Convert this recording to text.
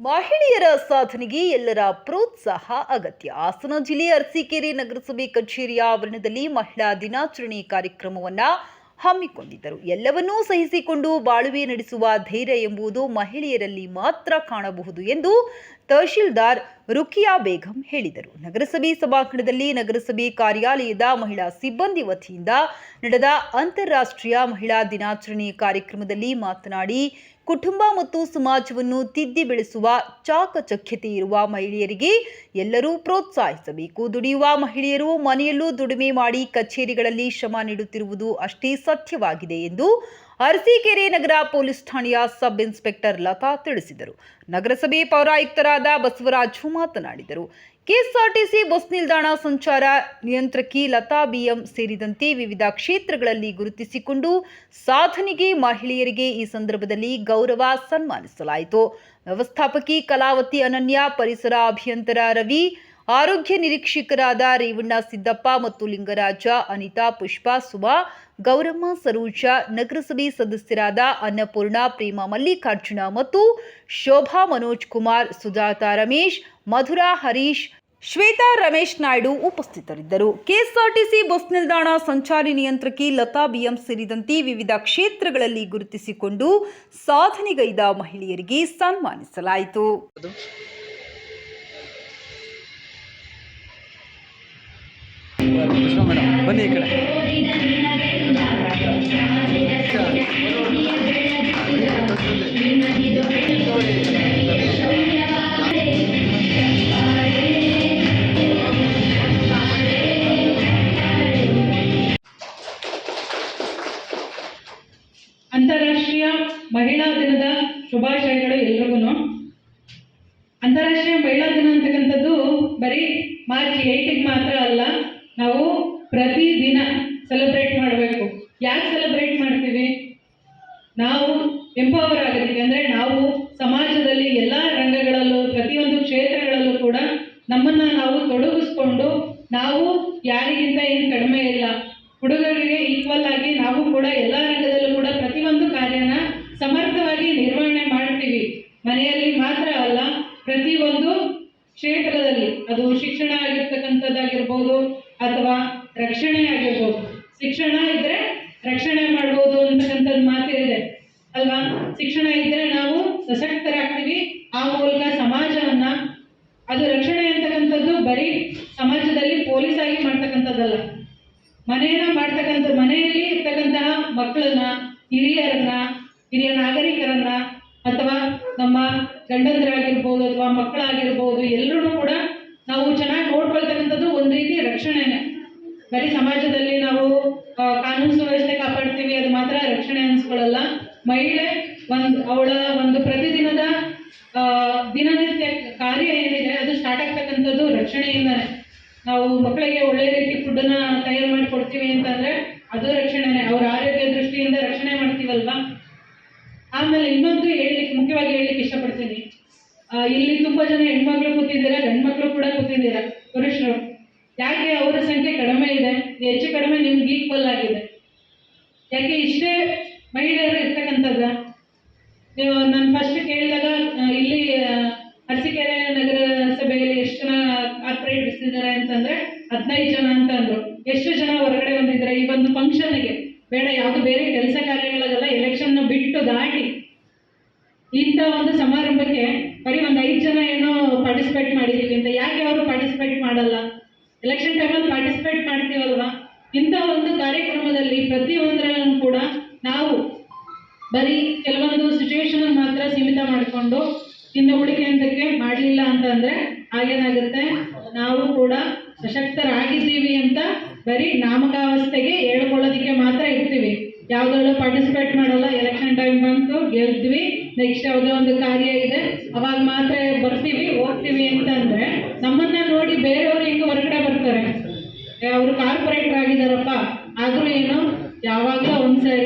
ಮಹಿಳೆಯರ ಸಾಧನೆಗೆ ಎಲ್ಲರ ಪ್ರೋತ್ಸಾಹ ಅಗತ್ಯ. ಹಾಸನ ಜಿಲ್ಲೆ ಅರಸೀಕೆರೆ ನಗರಸಭೆ ಕಚೇರಿಯ ಆವರಣದಲ್ಲಿ ಮಹಿಳಾ ದಿನಾಚರಣೆ ಕಾರ್ಯಕ್ರಮವನ್ನ ಹಮ್ಮಿಕೊಂಡಿದ್ದರು. ಎಲ್ಲವನ್ನೂ ಸಹಿಸಿಕೊಂಡು ಬಾಳುವೆ ನಡೆಸುವ ಧೈರ್ಯ ಎಂಬುದು ಮಹಿಳೆಯರಲ್ಲಿ ಮಾತ್ರ ಕಾಣಬಹುದು ಎಂದು ತಹಶೀಲ್ದಾರ್ ರುಖಿಯಾ ಬೇಗಂ ಹೇಳಿದರು. ನಗರಸಭೆ ಸಭಾಂಗಣದಲ್ಲಿ ನಗರಸಭೆ ಕಾರ್ಯಾಲಯದ ಮಹಿಳಾ ಸಿಬ್ಬಂದಿ ವತಿಯಿಂದ ನಡೆದ ಅಂತಾರಾಷ್ಟ್ರೀಯ ಮಹಿಳಾ ದಿನಾಚರಣೆ ಕಾರ್ಯಕ್ರಮದಲ್ಲಿ ಮಾತನಾಡಿ, ಕುಟುಂಬ ಮತ್ತು ಸಮಾಜವನ್ನು ತಿದ್ದಿ ಬೆಳೆಸುವ ಚಾಕಚಕ್ಯತೆ ಇರುವ ಮಹಿಳೆಯರಿಗೆ ಎಲ್ಲರೂ ಪ್ರೋತ್ಸಾಹಿಸಬೇಕು. ದುಡಿಯುವ ಮಹಿಳೆಯರು ಮನೆಯಲ್ಲೂ ದುಡಿಮೆ ಮಾಡಿ ಕಚೇರಿಗಳಲ್ಲಿ ಶ್ರಮ ನೀಡುತ್ತಿರುವುದು ಅಷ್ಟೇ ಸತ್ಯವಾಗಿದೆ ಎಂದು ಅರಸೀಕೆರೆ ನಗರ ಪೊಲೀಸ್ ಠಾಣೆಯ ಸಬ್ ಇನ್ಸ್ಪೆಕ್ಟರ್ ಲತಾ ತಿಳಿಸಿದರು. ನಗರಸಭೆ ಪೌರಾಯುಕ್ತರಾದ ಬಸವರಾಜ್ ಮಾತನಾಡಿದರು. ಕೆಎಸ್ಆರ್ಟಿಸಿ ಬಸ್ ನಿಲ್ದಾಣ ಸಂಚಾರ ನಿಯಂತ್ರಕಿ ಲತಾ ಬಿಎಂ ಸೇರಿದಂತೆ ವಿವಿಧ ಕ್ಷೇತ್ರಗಳಲ್ಲಿ ಗುರುತಿಸಿಕೊಂಡು ಸಾಧನೆಗೆ ಮಹಿಳೆಯರಿಗೆ ಈ ಸಂದರ್ಭದಲ್ಲಿ ಗೌರವ ಸನ್ಮಾನಿಸಲಾಯಿತು. ವ್ಯವಸ್ಥಾಪಕಿ ಕಲಾವತಿ ಅನನ್ಯ, ಪರಿಸರ ಅಭಿಯಂತರ ರವಿ, ಆರೋಗ್ಯ ನಿರೀಕ್ಷಕರಾದ ರೇವಣ್ಣ ಸಿದ್ದಪ್ಪ ಮತ್ತು ಲಿಂಗರಾಜ, ಅನಿತಾ ಪುಷ್ಪ ಸುಮಾ ಗೌರಮ್ಮ ಸರೋಜ, ನಗರಸಭೆ ಸದಸ್ಯರಾದ ಅನ್ನಪೂರ್ಣ, ಪ್ರೇಮ ಮಲ್ಲಿಕಾರ್ಜುನ ಮತ್ತು ಶೋಭಾ ಮನೋಜ್ ಕುಮಾರ್, ಸುಜಾತಾ ರಮೇಶ್, ಮಧುರಾ ಹರೀಶ್, ಶ್ವೇತಾ ರಮೇಶ್ ನಾಯ್ಡು ಉಪಸ್ಥಿತರಿದ್ದರು. ಕೆಎಸ್ಆರ್ಟಿಸಿ ಬಸ್ ನಿಲ್ದಾಣ ಸಂಚಾರಿ ನಿಯಂತ್ರಕಿ ಲತಾ ಬಿಎಂ ಸೇರಿದಂತೆ ವಿವಿಧ ಕ್ಷೇತ್ರಗಳಲ್ಲಿ ಗುರುತಿಸಿಕೊಂಡು ಸಾಧನೆಗೈದ ಮಹಿಳೆಯರಿಗೆ ಸನ್ಮಾನಿಸಲಾಯಿತು. ಅಂತಾರಾಷ್ಟ್ರೀಯ ಮಹಿಳಾ ದಿನದ ಶುಭಾಶಯಗಳು ಎಲ್ರಿಗೂ. ಅಂತಾರಾಷ್ಟ್ರೀಯ ಮಹಿಳಾ ದಿನ ಅಂತಕ್ಕಂಥದ್ದು ಬರೀ ಮಾರ್ಚ್ ಏಯ್ಟಿಗೆ ಮಾತ್ರ ಅಲ್ಲ, ನಾವು ಪ್ರತಿದಿನ ಸೆಲೆಬ್ರೇಟ್ ಮಾಡಬೇಕು. ಯಾಕೆ ನಾವು ಎಂಪವರ್ ಆಗೋದಕ್ಕೆ ಅಂದರೆ ನಾವು ಸಮಾಜದಲ್ಲಿ ಎಲ್ಲ ರಂಗಗಳಲ್ಲೂ, ಪ್ರತಿಯೊಂದು ಕ್ಷೇತ್ರಗಳಲ್ಲೂ ಕೂಡ ನಮ್ಮನ್ನು ನಾವು ತೊಡಗಿಸ್ಕೊಂಡು ನಾವು ಯಾರಿಗಿಂತ ಏನು ಕಡಿಮೆ ಇಲ್ಲ. ಹುಡುಗರಿಗೆ ಈಕ್ವಲ್ ಆಗಿ ನಾವು ಕೂಡ ಎಲ್ಲ ರಂಗದಲ್ಲೂ ಕೂಡ ಪ್ರತಿಯೊಂದು ಕಾರ್ಯನ ಸಮರ್ಥವಾಗಿ ನಿರ್ವಹಣೆ ಮಾಡ್ತೀವಿ. ಮನೆಯಲ್ಲಿ ಮಾತ್ರ ಅಲ್ಲ ಪ್ರತಿಯೊಂದು ಕ್ಷೇತ್ರದಲ್ಲಿ ಅದು ಶಿಕ್ಷಣ ಆಗಿರ್ತಕ್ಕಂಥದ್ದಾಗಿರ್ಬೋದು ಅಥವಾ ರಕ್ಷಣೆ ಆಗಿರ್ಬೋದು ಶಿಕ್ಷಣ ಇದ್ರೆ ರಕ್ಷಣೆ ಮಾಡ್ಬೋದು ಅಂತಕ್ಕಂಥದ್ದು ಮಾತಿದೆ ಅಲ್ವಾ ಶಿಕ್ಷಣ ಇದ್ರೆ ನಾವು ಸಶಕ್ತರಾಗ್ತೀವಿ ಆ ಮೂಲಕ ಸಮಾಜವನ್ನ ಅದು ರಕ್ಷಣೆ ಅಂತಕ್ಕಂಥದ್ದು ಬರೀ ಸಮಾಜದಲ್ಲಿ ಪೊಲೀಸ್ ಆಗಿ ಮಾಡ್ತಕ್ಕಂಥದ್ದಲ್ಲ ಮನೆಯನ್ನ ಮಾಡ್ತಕ್ಕಂಥ ಮನೆಯಲ್ಲಿ ಇರ್ತಕ್ಕಂತಹ ಮಕ್ಕಳನ್ನ, ಹಿರಿಯರನ್ನ, ಹಿರಿಯ ನಾಗರಿಕರನ್ನ ಅಥವಾ ನಮ್ಮ ಗಂಡಂದ್ರಾಗಿರ್ಬೋದು ಅಥವಾ ಮಕ್ಕಳಾಗಿರ್ಬೋದು ಎಲ್ಲರೂ ಕೂಡ ನಾವು ಚೆನ್ನಾಗಿ ನೋಡ್ಕೊಳ್ತಕ್ಕಂಥದ್ದು ಒಂದು ರೀತಿ ರಕ್ಷಣೆನೆ. ಬರೀ ಸಮಾಜದಲ್ಲಿ ನಾವು ಕಾನೂನು ಸುವ್ಯವಸ್ಥೆ ಕಾಪಾಡ್ತೀವಿ ಅದು ಮಾತ್ರ ರಕ್ಷಣೆ ಅನ್ಸ್ಕೊಳ್ಳಲ್ಲ ಮಹಿಳೆ ಒಂದು, ಅವಳ ಒಂದು ಪ್ರತಿದಿನದ ದಿನನಿತ್ಯ ಕಾರ್ಯ ಏನಿದೆ ಅದು ಸ್ಟಾರ್ಟ್ ಆಗ್ತಕ್ಕಂಥದ್ದು ರಕ್ಷಣೆಯಿಂದಾನೆ. ನಾವು ಮಕ್ಕಳಿಗೆ ಒಳ್ಳೆ ರೀತಿ ಫುಡ್ಡನ್ನ ತಯಾರು ಮಾಡಿ ಕೊಡ್ತೀವಿ ಅಂತಂದ್ರೆ ಅದು ರಕ್ಷಣೆನೆ ಅವ್ರ ಆರೋಗ್ಯ ದೃಷ್ಟಿಯಿಂದ ರಕ್ಷಣೆ ಮಾಡ್ತೀವಲ್ವಾ ಆಮೇಲೆ ಇನ್ನೊಂದು ಹೇಳಲಿಕ್ಕೆ ಮುಖ್ಯವಾಗಿ ಹೇಳಲಿಕ್ಕೆ ಇಷ್ಟಪಡ್ತೀನಿ. ಇಲ್ಲಿ ತುಂಬಾ ಜನ ಹೆಣ್ಮಕ್ಳು ಕೂತಿದ್ದೀರಾ ಗಂಡ್ಮಕ್ಳು ಕೂಡ ಕೂತಿದ್ದೀರಾ? ಪುರುಷರು. ಯಾಕೆ ಅವರ ಸಂಖ್ಯೆ ಕಡಿಮೆ ಇದೆ? ಹೆಚ್ಚು ಕಡಿಮೆ ನಿಮ್ಗೆ ಈಕ್ವಲ್ ಆಗಿದೆ. ಯಾಕೆ ಇಷ್ಟೇ ಮಹಿಳೆಯರು ಇರ್ತಕ್ಕಂಥದ್ದ? ನೀವು ನಾನು ಫಸ್ಟ್ ಕೇಳಿದಾಗ ಇಲ್ಲಿ ಆ, ನಗರ ಸಭೆಯಲ್ಲಿ ಎಷ್ಟು ಜನ ಕಾರ್ಪೊರೇಟರ್ಸ್ ಇದ್ದಾರೆ ಅಂತಂದ್ರೆ ಹದಿನೈದು ಜನ ಅಂತ ಅಂದ್ರು. ಎಷ್ಟು ಜನ ಹೊರಗಡೆ ಬಂದಿದ್ದಾರೆ? ಈ ಒಂದು ಫಂಕ್ಷನ್ಗೆ ಬೇಡ ಯಾವುದು ಬೇರೆ ಕೆಲಸ ಕಾರ್ಯಗಳಿಗೆಲ್ಲ ಎಲೆಕ್ಷನ್ ಒಂದು ಸಮಾರಂಭಕ್ಕೆ ಬರೀ ಒಂದು ಐದು ಜನ ಏನೋ ಪಾರ್ಟಿಸಿಪೇಟ್ ಮಾಡಿದೀವಿ ಅಂತ. ಯಾಕೆ ಅವರು ಪಾರ್ಟಿಸಿಪೇಟ್ ಮಾಡಲ್ಲ? ಎಲೆಕ್ಷನ್ ಟೈಮಲ್ಲಿ ಪಾರ್ಟಿಸಿಪೇಟ್ ಮಾಡ್ತೀವಲ್ವಾ? ಇಂಥ ಒಂದು ಕಾರ್ಯಕ್ರಮದಲ್ಲಿ ಪ್ರತಿಯೊಂದರಲ್ಲೂ ಕೂಡ ನಾವು ಬರೀ ಕೆಲವೊಂದು ಸಿಚುವೇಶನ್ ಮಾತ್ರ ಸೀಮಿತ ಮಾಡಿಕೊಂಡು ಇನ್ನು ಉಳಿಕೆಂದಕ್ಕೆ ಮಾಡಲಿಲ್ಲ ಅಂತಂದ್ರೆ ಹಾಗೇನಾಗುತ್ತೆ? ನಾವು ಕೂಡ ಸಶಕ್ತರಾಗಿದ್ದೀವಿ ಅಂತ ಬರೀ ನಾಮಕಾವಸ್ಥೆಗೆ ಹೇಳ್ಕೊಳ್ಳೋದಕ್ಕೆ ಮಾತ್ರ ಇರ್ತೀವಿ. ಯಾವ್ದ್ರಲ್ಲೂ ಪಾರ್ಟಿಸಿಪೇಟ್ ಮಾಡಲ್ಲ. ಎಲೆಕ್ಷನ್ ಟೈಮ್ ಬಂತು, ಗೆಲ್ದ್ವಿ. ನೆಕ್ಸ್ಟ್ ಯಾವುದೋ ಒಂದು ಕಾರ್ಯ ಇದೆ. ಅವಾಗ ಮಾತ್ರ ಬರ್ತೀವಿ, ಹೋಗ್ತೀವಿ ಅಂತಂದ್ರೆ ನಮ್ಮನ್ನ ನೋಡಿ ಬೇರೆಯವರು ಹೆಂಗೆ ಹೊರಗಡೆ ಬರ್ತಾರೆ. ಅವರು ಕಾರ್ಪೊರೇಟರ್ ಆಗಿದಾರಪ್ಪ ಆದ್ರೂ ಏನು, ಯಾವಾಗಲೂ ಒಂದ್ಸರಿ